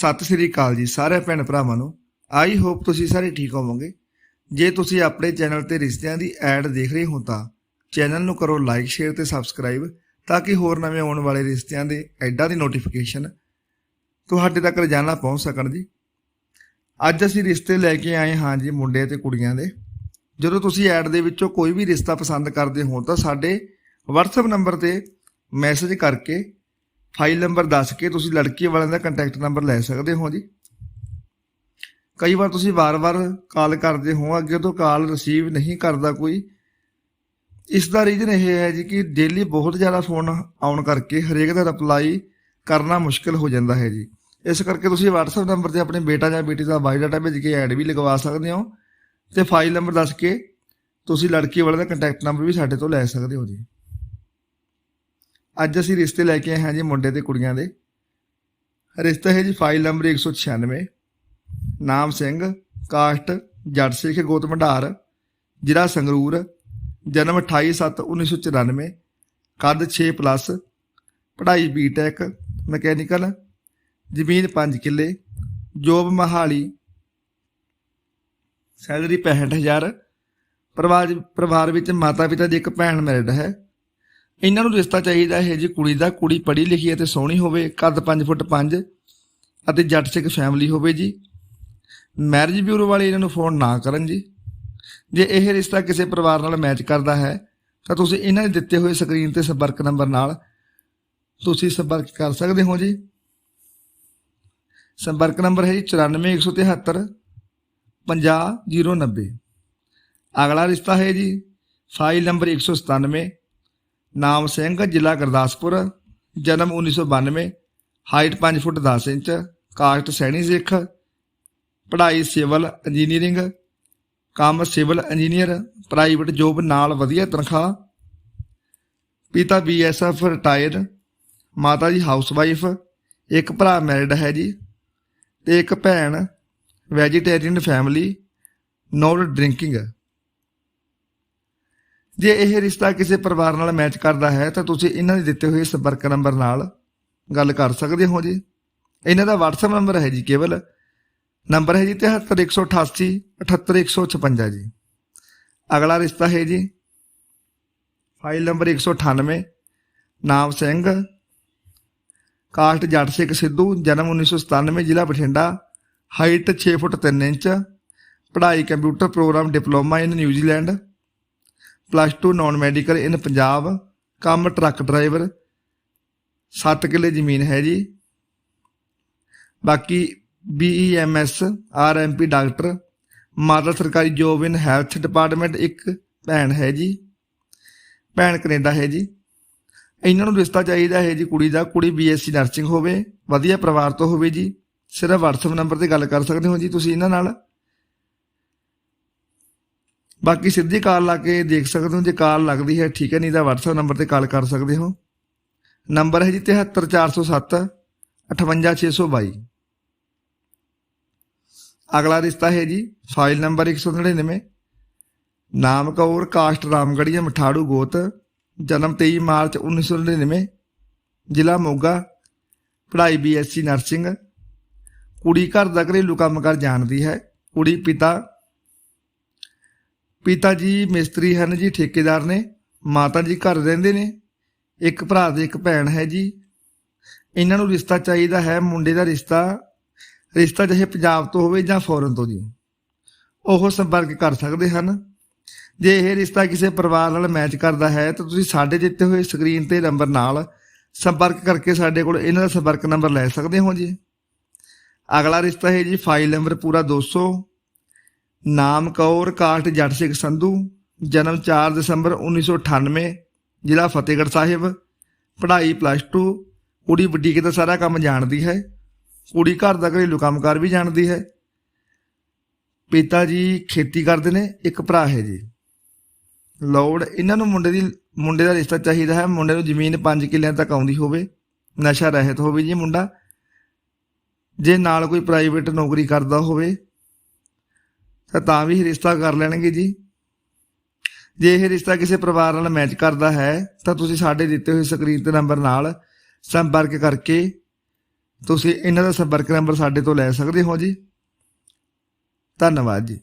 ਸਤਿ ਸ੍ਰੀ ਅਕਾਲ ਜੀ ਸਾਰੇ ਭੈਣ ਭਰਾਵਾਂ ਨੂੰ। ਆਈ ਹੋਪ ਤੁਸੀਂ ਸਾਰੇ ਠੀਕ ਹੋਵੋਗੇ। ਜੇ ਤੁਸੀਂ ਆਪਣੇ ਚੈਨਲ ਤੇ ਰਿਸ਼ਤਿਆਂ ਦੀ ਐਡ ਦੇਖ ਰਹੇ ਹੋ ਤਾਂ ਚੈਨਲ ਨੂੰ ਕਰੋ ਲਾਈਕ, ਸ਼ੇਅਰ ਤੇ ਸਬਸਕ੍ਰਾਈਬ ਤਾਂ ਕਿ ਹੋਰ ਨਵੇਂ ਆਉਣ ਵਾਲੇ ਰਿਸ਼ਤਿਆਂ ਦੇ ਐਡਾਂ ਦੀ ਨੋਟੀਫਿਕੇਸ਼ਨ ਤੁਹਾਡੇ ਤੱਕ ਰੋਜ਼ਾਨਾ ਪਹੁੰਚ ਸਕਣ ਜੀ। ਅੱਜ ਅਸੀਂ ਰਿਸ਼ਤੇ ਲੈ ਕੇ ਆਏ ਹਾਂ ਜੀ ਮੁੰਡੇ ਤੇ ਕੁੜੀਆਂ ਦੇ। ਜਦੋਂ ਤੁਸੀਂ ਐਡ ਦੇ ਵਿੱਚੋਂ ਕੋਈ ਵੀ ਰਿਸ਼ਤਾ ਪਸੰਦ ਕਰਦੇ ਹੋ ਤਾਂ ਸਾਡੇ WhatsApp ਨੰਬਰ ਤੇ ਮੈਸੇਜ ਕਰਕੇ ਫਾਈਲ ਨੰਬਰ ਦੱਸ ਕੇ ਤੁਸੀਂ ਲੜਕੀ ਵਾਲਿਆਂ ਦਾ ਕੰਟੈਕਟ ਨੰਬਰ ਲੈ ਸਕਦੇ ਹੋ ਜੀ। ਕਈ ਵਾਰ ਤੁਸੀਂ ਵਾਰ-ਵਾਰ ਕਾਲ ਕਰਦੇ ਹੋ, ਅੱਗੇ ਤੋਂ ਕਾਲ ਰਿਸੀਵ ਨਹੀਂ ਕਰਦਾ ਕੋਈ। ਇਸ ਦਾ ਰੀਜ਼ਨ ਇਹ ਹੈ ਜੀ ਕਿ ਡੇਲੀ ਬਹੁਤ ਜ਼ਿਆਦਾ ਫੋਨ ਆਉਣ ਕਰਕੇ ਹਰੇਕ ਦਾ ਰਿਪਲਾਈ ਕਰਨਾ ਮੁਸ਼ਕਲ ਹੋ ਜਾਂਦਾ ਹੈ ਜੀ। ਇਸ ਕਰਕੇ ਤੁਸੀਂ WhatsApp ਨੰਬਰ ਤੇ ਆਪਣੇ ਬੇਟਾ ਜਾਂ ਬੇਟੀ ਦਾ ਬਾਇਓਡਾਟਾ ਭੇਜ ਕੇ ਐਡ ਵੀ ਲਗਵਾ ਸਕਦੇ ਹੋ ਤੇ ਫਾਈਲ ਨੰਬਰ ਦੱਸ ਕੇ ਤੁਸੀਂ ਲੜਕੀ ਵਾਲੇ ਦਾ ਕੰਟੈਕਟ ਨੰਬਰ ਵੀ ਸਾਡੇ ਤੋਂ ਲੈ ਸਕਦੇ ਹੋ ਜੀ। ਅੱਜ ਅਸੀਂ ਰਿਸ਼ਤੇ ਲੈ ਕੇ ਆਏ ਹਾਂ ਜੀ ਮੁੰਡੇ ਤੇ ਕੁੜੀਆਂ ਦੇ। ਰਿਸ਼ਤਾ ਹੈ ਜੀ ਫਾਈਲ ਨੰਬਰ 196 ਨਾਮ ਸਿੰਘ, ਕਾਸਟ, ਜੱਟ ਸਿੱਖ ਗੋਤ ਭੰਡਾਰ, ਜ਼ਿਲ੍ਹਾ ਸੰਗਰੂਰ, ਜਨਮ 28/7/1994 ਕੱਦ 6 ਪਲੱਸ ਪੜ੍ਹਾਈ ਬੀਟੈਕ ਮਕੈਨੀਕਲ, ਜ਼ਮੀਨ 5 ਕਿੱਲੇ, ਜੋਬ ਮਹਾਲੀ, ਸੈਲਰੀ 65000 ਪਰਿਵਾਰ ਪਰਿਵਾਰ ਵਿੱਚ ਮਾਤਾ ਪਿਤਾ ਦੀ ਇੱਕ ਭੈਣ ਮੈਰਿਡ ਹੈ। ਇਹਨਾਂ ਨੂੰ ਰਿਸ਼ਤਾ ਚਾਹੀਦਾ ਹੈ ਜੀ, ਕੁੜੀ ਦਾ, ਕੁੜੀ ਪੜ੍ਹੀ ਲਿਖੀ ਅਤੇ ਸੋਹਣੀ ਹੋਵੇ ਕੱਦ 5 ਫੁੱਟ 5 ਅਤੇ ਜੱਟ ਸਿੱਖ ਫੈਮਿਲੀ ਹੋਵੇ ਜੀ। ਮੈਰਿਜ ਬਿਊਰੋ ਵਾਲੇ ਇਹਨਾਂ ਨੂੰ ਫੋਨ ਨਾ ਕਰਨ ਜੀ। ਜੇ ਇਹ ਰਿਸ਼ਤਾ ਕਿਸੇ ਪਰਿਵਾਰ ਨਾਲ ਮੈਚ ਕਰਦਾ ਹੈ, ਤਾਂ ਤੁਸੀਂ ਇਹਨਾਂ ਦੇ ਦਿੱਤੇ ਹੋਏ ਸਕਰੀਨ ਤੇ ਸੰਪਰਕ ਨੰਬਰ ਨਾਲ ਤੁਸੀਂ ਸੰਪਰਕ ਕਰ ਸਕਦੇ ਹੋ ਜੀ। ਸੰਪਰਕ ਨੰਬਰ ਹੈ ਜੀ 94173 50090 ਅਗਲਾ ਰਿਸ਼ਤਾ ਹੈ ਜੀ ਫਾਈਲ ਨੰਬਰ 197 ਨਾਮ ਸਿੰਘ, ਜ਼ਿਲ੍ਹਾ ਗੁਰਦਾਸਪੁਰ, ਜਨਮ 1992 height 5 foot 10 inch caste Saini Sikh, ਪੜ੍ਹਾਈ ਸਿਵਲ ਇੰਜੀਨੀਅਰਿੰਗ, ਕੰਮ ਸਿਵਲ ਇੰਜੀਨੀਅਰ, ਪ੍ਰਾਈਵੇਟ ਜੋਬ ਨਾਲ ਵਧੀਆ ਤਨਖਾਹ, ਪਿਤਾ ਬੀਐਸਐਫ ਰਿਟਾਇਰ ਮਾਤਾ ਜੀ ਹਾਊਸਵਾਈਫ ਇੱਕ ਭਰਾ ਮੈਰਿਡ ਹੈ ਜੀ ਤੇ ਇੱਕ ਭੈਣ ਵੈਜੀਟੇਰੀਅਨ ਫੈਮਿਲੀ ਨੋਟ ਡਰਿੰਕਿੰਗ ਜੇ ਇਹ ਰਿਸ਼ਤਾ ਕਿਸੇ ਪਰਿਵਾਰ ਨਾਲ ਮੈਚ ਕਰਦਾ ਹੈ, ਤਾਂ ਤੁਸੀਂ ਇਹਨਾਂ ਦੇ ਦਿੱਤੇ ਹੋਏ ਸੰਪਰਕ ਨੰਬਰ ਨਾਲ ਗੱਲ ਕਰ ਸਕਦੇ ਹੋ ਜੀ। ਇਹਨਾਂ ਦਾ WhatsApp ਨੰਬਰ ਹੈ ਜੀ ਕੇਵਲ। ਨੰਬਰ ਹੈ ਜੀ 73188 78156 ਜੀ। ਅਗਲਾ ਰਿਸ਼ਤਾ ਹੈ ਜੀ। ਫਾਈਲ ਨੰਬਰ 198 ਨਾਮ ਸਿੰਘ। ਕਾਸਟ ਜੱਟ ਸਿੰਘ ਸਿੱਧੂ, ਜਨਮ 1997 ਜ਼ਿਲ੍ਹਾ ਬਠਿੰਡਾ। Height 6 foot 3 inch. ਪੜ੍ਹਾਈ computer program diploma in New Zealand. Plus 2 non medical in Punjab ਕੰਮ ਟਰੱਕ ਡਰਾਈਵਰ 7 ਕਿੱਲੇ ਜ਼ਮੀਨ ਹੈ ਜੀ। ਬਾਕੀ E ਬੀਈਐਮਐਸ ਆਰਐਮਪੀ ਡਾਕਟਰ ਮਾਤਾ ਸਰਕਾਰੀ ਜੋਬ ਇਨ ਹੈਲਥ ਡਿਪਾਰਟਮੈਂਟ ਇੱਕ ਭੈਣ ਹੈ ਜੀ। ਭੈਣ ਕੈਨੇਡਾ ਹੈ ਜੀ। ਇਹਨਾਂ ਨੂੰ ਰਿਸ਼ਤਾ ਚਾਹੀਦਾ ਹੈ ਜੀ ਕੁੜੀ ਦਾ, ਕੁੜੀ ਬੀਐਸਸੀ ਨਰਸਿੰਗ ਹੋਵੇ, ਵਧੀਆ ਪਰਿਵਾਰ ਤੋਂ ਹੋਵੇ ਜੀ। ਸਿਰਫ WhatsApp ਨੰਬਰ ਤੇ ਗੱਲ ਕਰ ਸਕਦੇ ਹੋ ਜੀ ਤੁਸੀਂ ਇਹਨਾਂ ਨਾਲ। ਬਾਕੀ ਸਿੱਧੀ ਕਾਲ ਲਾ ਕੇ ਦੇਖ ਸਕਦੇ ਹੋ, ਜੇ ਕਾਲ ਲੱਗਦੀ ਹੈ, ਠੀਕ ਹੈ, ਨਹੀਂ ਤਾਂ WhatsApp ਨੰਬਰ ਤੇ ਕਾਲ ਕਰ ਸਕਦੇ ਹੋ। ਨੰਬਰ ਹੈ ਜੀ 73407 58622 ਅਗਲਾ ਰਿਸ਼ਤਾ ਹੈ ਜੀ ਫਾਈਲ ਨੰਬਰ 199 ਨਾਮ ਕੌਰ, ਕਾਸਟ ਰਾਮਗੜੀਆ, ਮਠਾੜੂ ਗੋਤ, ਜਨਮ 23 ਮਾਰਚ 1999 ਜ਼ਿਲ੍ਹਾ ਮੋਗਾ, ਪੜ੍ਹਾਈ ਬੀਐਸਸੀ ਨਰਸਿੰਗ ਕੁੜੀ ਘਰ ਦਾ ਘਰੇਲੂ ਕੰਮ ਕਰ ਜਾਣਦੀ ਹੈ। ਕੁੜੀ ਪਿਤਾ ਪਿਤਾ ਜੀ, ਮਿਸਤਰੀ ਹਨ ਜੀ, ਠੇਕੇਦਾਰ ਨੇ, ਮਾਤਾ ਜੀ ਘਰ ਰਹਿੰਦੇ ਨੇ, ਇੱਕ ਭਰਾ ਤੇ ਇੱਕ ਭੈਣ ਹੈ ਜੀ। ਇਹਨਾਂ ਨੂੰ ਰਿਸ਼ਤਾ ਚਾਹੀਦਾ ਹੈ ਮੁੰਡੇ ਦਾ ਰਿਸ਼ਤਾ ਰਿਸ਼ਤਾ ਚਾਹੇ ਪੰਜਾਬ ਤੋਂ ਹੋਵੇ ਜਾਂ ਫੋਰਨ ਤੋਂ ਜੀ। ਉਹ ਸੰਪਰਕ ਕਰ ਸਕਦੇ ਹਨ। ਜੇ ਇਹ ਰਿਸ਼ਤਾ ਕਿਸੇ ਪਰਿਵਾਰ ਨਾਲ ਮੈਚ ਕਰਦਾ ਹੈ ਤਾਂ ਤੁਸੀਂ ਸਾਡੇ ਦਿੱਤੇ ਹੋਏ ਸਕਰੀਨ ਤੇ ਨੰਬਰ ਨਾਲ ਸੰਪਰਕ ਕਰਕੇ ਸਾਡੇ ਕੋਲ ਇਹਨਾਂ ਦਾ ਸੰਪਰਕ ਨੰਬਰ ਲੈ ਸਕਦੇ ਹੋ ਜੀ। ਅਗਲਾ ਰਿਸ਼ਤਾ ਹੈ ਜੀ ਫਾਈਲ ਨੰਬਰ ਪੂਰਾ 200 ਨਾਮ ਕੌਰ, ਕਾਸਟ ਜੱਟ ਸਿੰਘ ਸੰਧੂ, ਜਨਮ 4 ਦਸੰਬਰ 1998 ਜ਼ਿਲ੍ਹਾ ਫਤਿਹਗੜ੍ਹ ਸਾਹਿਬ, ਪੜ੍ਹਾਈ ਪਲੱਸ 2 ਕੁੜੀ ਵੱਡੀ ਕਿਤੇ ਸਾਰਾ ਕੰਮ ਜਾਣਦੀ ਹੈ, ਕੁੜੀ ਘਰ ਦਾ ਘਰੇਲੂ ਕੰਮਕਾਰ ਵੀ ਜਾਣਦੀ ਹੈ। ਪਿਤਾ ਜੀ ਖੇਤੀ ਕਰਦੇ ਨੇ, ਇੱਕ ਭਰਾ ਹੈ ਜੀ। ਲੋੜ, ਇਹਨਾਂ ਨੂੰ ਮੁੰਡੇ ਦੀ, ਮੁੰਡੇ ਦਾ ਰਿਸ਼ਤਾ ਚਾਹੀਦਾ ਹੈ, ਮੁੰਡੇ ਨੂੰ ਜ਼ਮੀਨ 5 ਕਿੱਲਿਆਂ ਤੱਕ ਆਉਂਦੀ ਹੋਵੇ, ਨਸ਼ਾ ਰਹਿਤ ਹੋਵੇ ਜੀ ਮੁੰਡਾ। ਜੇ ਨਾਲ ਕੋਈ ਪ੍ਰਾਈਵੇਟ ਨੌਕਰੀ ਕਰਦਾ ਹੋਵੇ ਤਾਂ ਤਾਂ ਵੀ ਰਿਸ਼ਤਾ ਕਰ ਲੈਣਗੇ ਜੀ। ਜੇ ਇਹ ਰਿਸ਼ਤਾ ਕਿਸੇ ਪਰਿਵਾਰ ਨਾਲ ਮੈਚ ਕਰਦਾ ਹੈ, ਤਾਂ ਤੁਸੀਂ ਸਾਡੇ ਦਿੱਤੇ ਹੋਏ ਸਕਰੀਨ ਤੇ ਨੰਬਰ ਨਾਲ ਸੰਪਰਕ ਕਰਕੇ ਤੁਸੀਂ ਇਹਨਾਂ ਦਾ ਸੰਪਰਕ ਨੰਬਰ ਸਾਡੇ ਤੋਂ ਲੈ ਸਕਦੇ ਹੋ ਜੀ। ਧੰਨਵਾਦ ਜੀ।